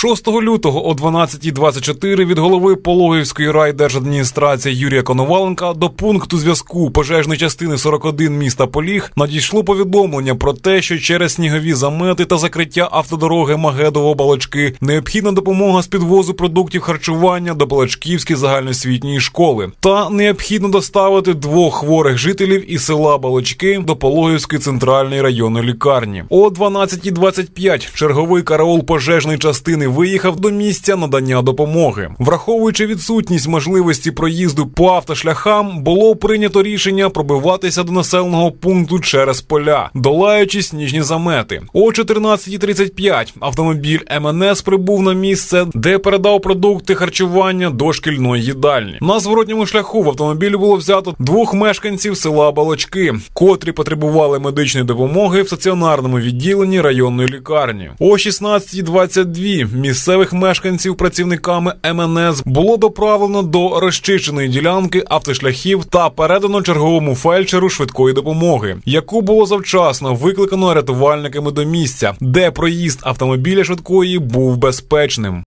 6 лютого о 12.24 від голови Пологівської райдержадміністрації Юрія Коноваленка до пункту зв'язку пожежної частини 41 міста Поліг надійшло повідомлення про те, що через снігові замети та закриття автодороги Магедово-Балачки необхідна допомога з підвозу продуктів харчування до Балачківської загальноосвітньої школи, та необхідно доставити двох хворих жителів із села Балачки до Пологівської центральної районної лікарні. О 12.25 черговий караул пожежної частини виїхав до місця надання допомоги, враховуючи відсутність можливості проїзду по автошляхам, було прийнято рішення пробиватися до населеного пункту через поля, долаючи сніжні замети. О 14.35 автомобіль МНС прибув на місце, де передав продукти харчування до шкільної їдальні. На зворотньому шляху в автомобілі було взято двох мешканців села Балочки, котрі потребували медичної допомоги в стаціонарному відділенні районної лікарні. О 16.22 місцевих мешканців працівниками МНС було доправлено до розчищеної ділянки автошляхів та передано черговому фельдшеру швидкої допомоги, яку було завчасно викликано рятувальниками до місця, де проїзд автомобіля швидкої був безпечним.